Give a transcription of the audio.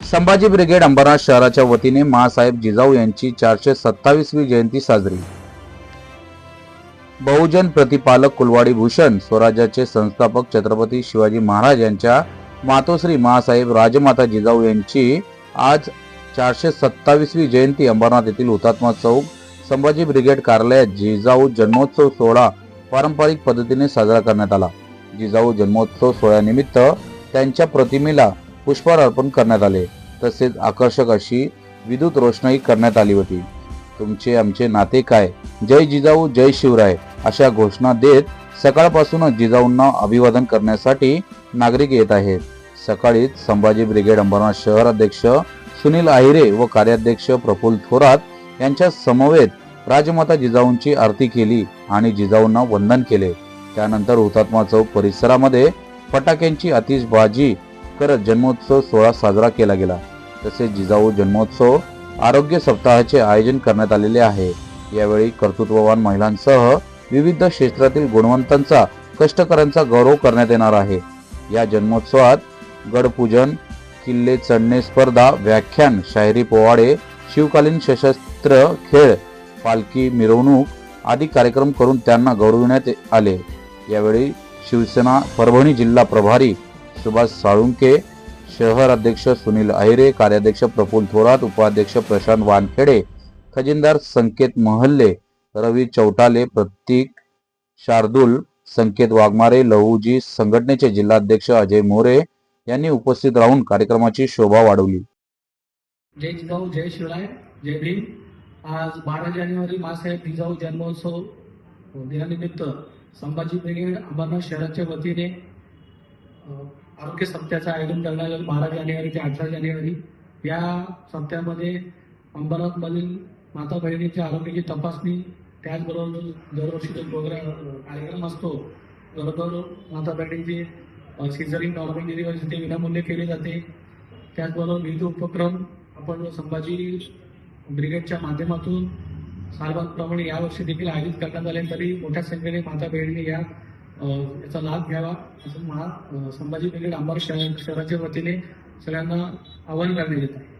Sambhaji brigade Ambernath शहराच्या वतीने मासाहेब जिजाऊ यांची चारशे सत्तावीसवी जयंती साजरी. बहुजन प्रतिपालक कुलवाडी भूषण स्वराज्याचे संस्थापक छत्रपती शिवाजी महाराज यांच्या मातोश्री महासाहेब राजमाता जिजाऊ यांची आज चारशे सत्तावीसवी जयंती अंबरनाथ येथील हुतात्मा चौक संभाजी ब्रिगेड कार्यालयात जिजाऊ जन्मोत्सव सोहळा पारंपरिक पद्धतीने साजरा करण्यात आला. जिजाऊ जन्मोत्सव सोहळ्यानिमित्त त्यांच्या प्रतिमेला पुष्पहार अर्पण करण्यात आले. तसेच आकर्षक अशी विद्युत रोषणाई करण्यात आली होती. तुमचे आमचे नाते काय? जय जिजाऊ जय शिवराय अशा घोषणा देत सकाळपासूनच जिजाऊंना अभिवादन करण्यासाठी नागरिक येत आहेत. सकाळीच संभाजी ब्रिगेड अंबरनाथ शहर अध्यक्ष सुनील आहिरे व कार्याध्यक्ष प्रफुल्ल थोरात यांच्या समवेत राजमाता जिजाऊंची आरती केली आणि जिजाऊंना वंदन केले. त्यानंतर हुतात्मा चौक परिसरामध्ये फटाक्यांची आतिषबाजी करत जन्मोत्सव सोहळा साजरा केला गेला. तसेच जिजाऊ जन्मोत्सव आरोग्य सप्ताहाचे आयोजन करण्यात आलेले आहे. यावेळी कर्तृत्ववान महिलांसह विविध क्षेत्रातील गुणवंतांचा कष्टकऱ्यांचा गौरव करण्यात येणार आहे. या जन्मोत्सवात गडपूजन किल्ले चढणे स्पर्धा व्याख्यान शाहिरी पोवाडे शिवकालीन सशस्त्र खेळ पालखी मिरवणूक आदी कार्यक्रम करून त्यांना गौरविण्यात आले. यावेळी शिवसेना परभणी जिल्हा प्रभारी सुभाष साळुंके शहर अध्यक्ष सुनील अहिरे कार्याध्यक्ष प्रफुल्ल थोरात उपाध्यक्ष प्रशांत वानखेडे खजिनदार संकेत महल्ले रवी चौटाले प्रतीक शार्दूल संकेत वाघमारे लहूजी संघटनेचे जिल्हाध्यक्ष अजय मोरे यांनी उपस्थित राहून कार्यक्रमाची शोभा वाढवली. जय जिजाऊ जय शिवराय जय भीम. आज बारा जानेवारी मासाहेब जिजाऊ जन्मोत्सव. दिनानिमित्त संभाजी ब्रिगेड अंबरनाथ शहराच्या वतीने आरोग्य सप्त्याचं आयोजन करण्यात आलं बारा जानेवारी ते अठरा जानेवारी. या सप्त्यामध्ये अंबरनाथमधील माता बहिणीच्या आरोग्याची तपासणी त्याचबरोबर दरवर्षी जो प्रोग्राम कार्यक्रम असतो बरोबर माता बहिणीची सिझरिंग नॉर्मल डिलिव्हरी ते विनामूल्य केली जाते. त्याचबरोबर विविध उपक्रम आपण संभाजी ब्रिगेडच्या माध्यमातून सालबागप्रमाणे यावर्षी देखील आयोजित करण्यात आले तरी मोठ्या संख्येने माता बहिणी या याचा लाभ घ्यावा असं महा संभाजी ब्रिगेड अंबार शहर शहराच्या वतीने सगळ्यांना आवाहन करण्यात येत आहे.